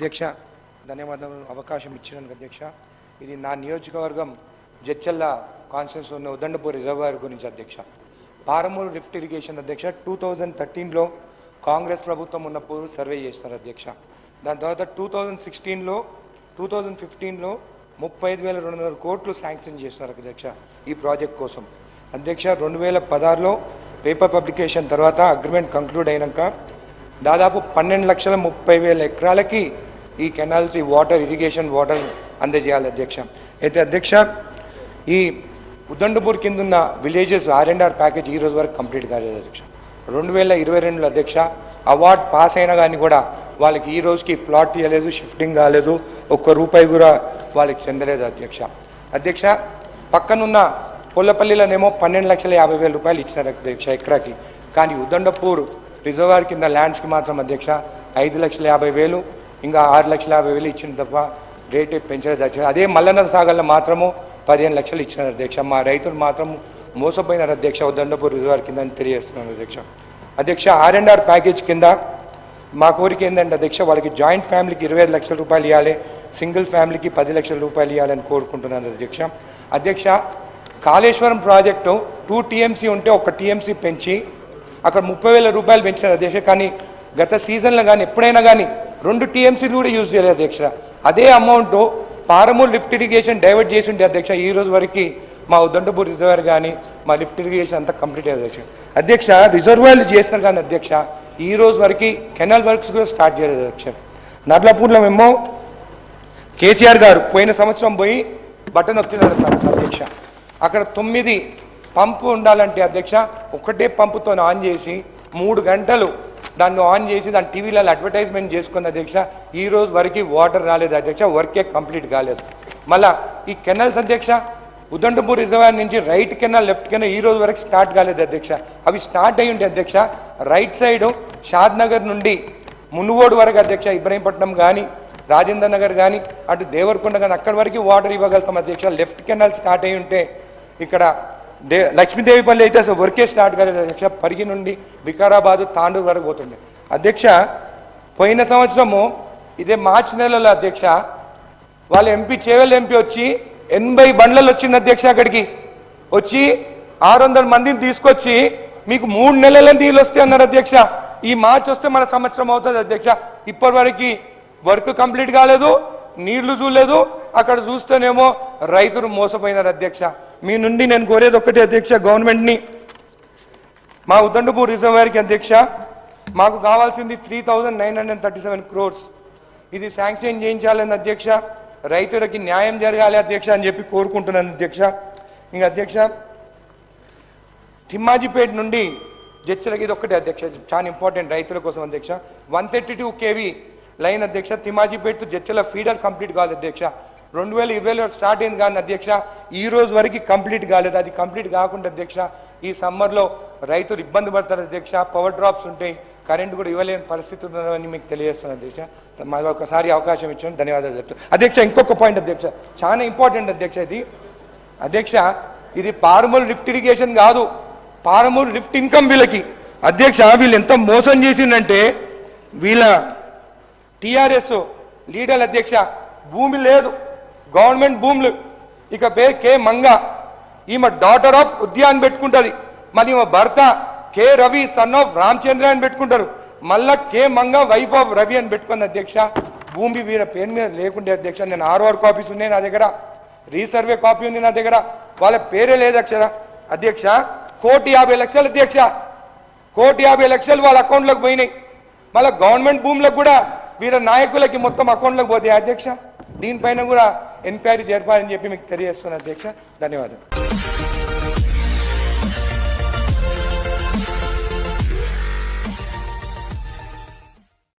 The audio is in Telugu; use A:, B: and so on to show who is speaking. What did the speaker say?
A: అధ్యక్ష ధన్యవాదాలు అవకాశం ఇచ్చినందుకు అధ్యక్ష. ఇది నా నియోజకవర్గం జడ్చల్ల కాన్స్టిట్యూన్స్ ఉన్న ఉదండపూర్ రిజర్వాయర్ గురించి అధ్యక్ష. పారమూరు లిఫ్ట్ ఇరిగేషన్ అధ్యక్ష టూ థౌజండ్ థర్టీన్లో కాంగ్రెస్ ప్రభుత్వం ఉన్నప్పుడు సర్వే చేస్తారు అధ్యక్ష. దాని తర్వాత టూ థౌజండ్ సిక్స్టీన్లో టూ థౌజండ్ ఫిఫ్టీన్లో ముప్పై ఐదు వేల రెండు వందల కోట్లు శాంక్షన్ చేస్తున్నారు అధ్యక్ష ఈ ప్రాజెక్ట్ కోసం. అధ్యక్ష రెండు వేల పదహారులో పేపర్ పబ్లికేషన్ తర్వాత అగ్రిమెంట్ కంక్లూడ్ అయినాక దాదాపు పన్నెండు లక్షల ముప్పై వేల ఎకరాలకి ఈ కెనాల్స్ ఈ వాటర్ ఇరిగేషన్ వాటర్ అందజేయాలి అధ్యక్ష. అయితే అధ్యక్ష ఈ ఉదండపూర్ కింద ఉన్న villages R and R package ఈ రోజు వరకు కంప్లీట్ కాలేదు అధ్యక్ష. రెండు వేల ఇరవై రెండులో అధ్యక్ష అవార్డ్ పాస్ అయినా కానీ కూడా వాళ్ళకి ఈ రోజుకి ప్లాట్ ఇవ్వలేదు షిఫ్టింగ్ కాలేదు ఒక్క రూపాయి కూడా వాళ్ళకి చెందలేదు అధ్యక్ష. అధ్యక్ష పక్కనున్న పొల్లపల్లిలోనేమో పన్నెండు లక్షల యాభై వేల రూపాయలు ఇచ్చినారు అధ్యక్ష ఎకరాకి. కానీ ఉదండపూర్ రిజర్వాయర్ కింద ల్యాండ్స్కి మాత్రం అధ్యక్ష ఐదు లక్షల యాభై వేలు ఇంకా ఆరు లక్షల యాభై వేలు ఇచ్చిన తప్ప రేటు పెంచలేదు అధ్యక్ష అదే మల్లన్న సాగర్లో మాత్రము పదిహేను లక్షలు ఇచ్చిన అధ్యక్ష. మా రైతులు మాత్రం మోసపోయినారు అధ్యక్ష. ఉదండపూర్ రిజర్వాయర్ కింద అని తెలియజేస్తున్నాను అధ్యక్ష. అధ్యక్ష ఆర్ అండ్ ఆర్ ప్యాకేజ్ కింద మా కోరిక ఏంటంటే అధ్యక్ష వాళ్ళకి జాయింట్ ఫ్యామిలీకి ఇరవై ఐదు లక్షల రూపాయలు ఇవ్వాలి సింగిల్ ఫ్యామిలీకి పది లక్షల రూపాయలు ఇవ్వాలని కోరుకుంటున్నాను అధ్యక్ష. అధ్యక్ష కాళేశ్వరం ప్రాజెక్టు టూ టీఎంసీ ఉంటే ఒక టీఎంసీ పెంచి అక్కడ ముప్పై వేల రూపాయలు పెంచారు అధ్యక్ష. కానీ గత సీజన్లో కానీ ఎప్పుడైనా కానీ రెండు టీఎంసీలు కూడా యూజ్ చేయలేదు అధ్యక్ష. అదే amount Palamur lift irrigation divert చేసి ఉంటే అధ్యక్ష. ఈ రోజు వరకు మా ఉద్దండపూర్ రిజర్వాయర్ కానీ మా లిఫ్ట్ ఇరిగేషన్ అంతా కంప్లీట్ అయ్యేది అధ్యక్ష. అధ్యక్ష రిజర్వాయర్లు చేస్తారు కానీ అధ్యక్ష ఈ రోజు వరకు కెనాల్ వర్క్స్ కూడా స్టార్ట్ చేయలేదు అధ్యక్ష. నర్లాపూర్లో మేము కేసీఆర్ గారు పోయిన సంవత్సరం పోయి బటన్ వచ్చినారు అధ్యక్ష. అక్కడ తొమ్మిది పంపు ఉండాలంటే అధ్యక్ష ఒకటే పంపుతో ఆన్ చేసి మూడు గంటలు దాన్ని ఆన్ చేసి దాని టీవీలలో అడ్వర్టైజ్మెంట్ చేసుకున్న అధ్యక్ష. ఈ రోజు వరకు వాటర్ రాలేదు అధ్యక్ష వర్కే కంప్లీట్ కాలేదు. మళ్ళా ఈ కెనల్స్ అధ్యక్ష ఉదండపూర్ రిజర్వాయర్ నుంచి రైట్ కెనాల్ లెఫ్ట్ కెనాల్ ఈ రోజు వరకు స్టార్ట్ కాలేదు అధ్యక్ష. అవి స్టార్ట్ అయ్యి ఉంటే అధ్యక్ష రైట్ సైడ్ షాద్ నగర్ నుండి మునుగోడు వరకు అధ్యక్ష ఇబ్రహీంపట్నం కానీ రాజేంద్ర నగర్ కానీ అటు దేవరకొండ కానీ అక్కడి వరకు వాటర్ ఇవ్వగలుగుతాం అధ్యక్ష. లెఫ్ట్ కెనాల్ స్టార్ట్ అయ్యి ఉంటే ఇక్కడ దే లక్ష్మీదేవిపల్లి అయితే అసలు వర్కే స్టార్ట్ కాలేదు. అధ్యక్ష పరిగి నుండి వికారాబాద్ తాండూరు వరకు పోతుండే. అధ్యక్ష పోయిన సంవత్సరము ఇదే మార్చి నెలలో అధ్యక్ష వాళ్ళ ఎంపీ చేవెల్ ఎంపీ వచ్చి ఎనభై బండ్లలో వచ్చింది అధ్యక్ష అక్కడికి. వచ్చి ఆరు వందల మందిని తీసుకొచ్చి మీకు మూడు నెలల నీళ్ళు వస్తాయి అన్నారు అధ్యక్ష. ఈ మార్చి వస్తే మన సంవత్సరం అవుతుంది అధ్యక్ష. ఇప్పటి వరకు వర్క్ కంప్లీట్ కాలేదు నీళ్ళు చూడలేదు. అక్కడ చూస్తేనేమో రైతులు మోసపోయినారు అధ్యక్ష. మీ నుండి నేను కోరేది ఒక్కటే అధ్యక్ష గవర్నమెంట్ని. మా ఉదండపూర్ రిజర్వాయర్కి అధ్యక్ష మాకు కావాల్సింది three thousand nine hundred thirty seven crores ఇది శాంక్షన్ చేయించాలని అధ్యక్ష రైతులకి న్యాయం జరగాలి అధ్యక్ష అని చెప్పి కోరుకుంటున్నాను అధ్యక్ష. ఇంకా అధ్యక్ష తిమ్మాజిపేట నుండి జడ్చలకి ఇది ఒక్కటే అధ్యక్ష చాలా ఇంపార్టెంట్ రైతుల కోసం అధ్యక్ష. One thirty two KV line అధ్యక్ష Thimmajipet to Jadcherla feeder complete కాదు అధ్యక్ష. రెండు వేల ఇరవైలో స్టార్ట్ అయింది కానీ అధ్యక్ష ఈ రోజు వరకు కంప్లీట్ కాలేదు. అది కంప్లీట్ కాకుండా అధ్యక్ష ఈ సమ్మర్లో రైతులు ఇబ్బంది పడతారు అధ్యక్ష. పవర్ డ్రాప్స్ ఉంటాయి. కరెంట్ కూడా ఇవ్వలేని పరిస్థితి ఉందని మీకు తెలియజేస్తున్నాను అధ్యక్ష. మాది ఒకసారి అవకాశం ఇచ్చాను ధన్యవాదాలు చెప్తాను అధ్యక్ష ఇంకొక పాయింట్ అధ్యక్ష. చాలా ఇంపార్టెంట్ అధ్యక్ష ఇది. అధ్యక్ష ఇది పారమూరు లిఫ్ట్ ఇరిగేషన్ కాదు. పారమూరు లిఫ్ట్ ఇన్కమ్ వీళ్ళకి. అధ్యక్ష వీళ్ళు ఎంత మోసం చేసిందంటే వీళ్ళ టీఆర్ఎస్ లీడర్ అధ్యక్ష భూమి లేదు. గవర్నమెంట్ భూములు. ఇక పేరు కే మంగ. ఈమె డాటర్ ఆఫ్ ఉద్యాన్ పెట్టుకుంటుంది. మరి ఈమె భర్త K Ravi son of Ramachandra అని పెట్టుకుంటారు. మళ్ళా K Manga wife of Ravi అని పెట్టుకుంది అధ్యక్ష. భూమి వీర పేరు మీద లేకుంటే అధ్యక్ష. నేను ఆర్ఓఆర్ కాపీస్ ఉన్నాయి నా దగ్గర. రీసర్వే కాపీ ఉంది నా దగ్గర. వాళ్ళ పేరే లేదు అక్షర. అధ్యక్ష కోటి యాభై లక్షలు అధ్యక్ష. కోటి యాభై లక్షలు వాళ్ళ అకౌంట్లోకి పోయినాయి. మళ్ళీ గవర్నమెంట్ భూములకు కూడా వీళ్ళ నాయకులకి మొత్తం అకౌంట్లోకి పోతాయి అధ్యక్ష. దీనిపైన కూడా ఎన్క్వైరీ జరపాలని చెప్పి మీకు తెలియజేస్తున్న అధ్యక్ష ధన్యవాదాలు.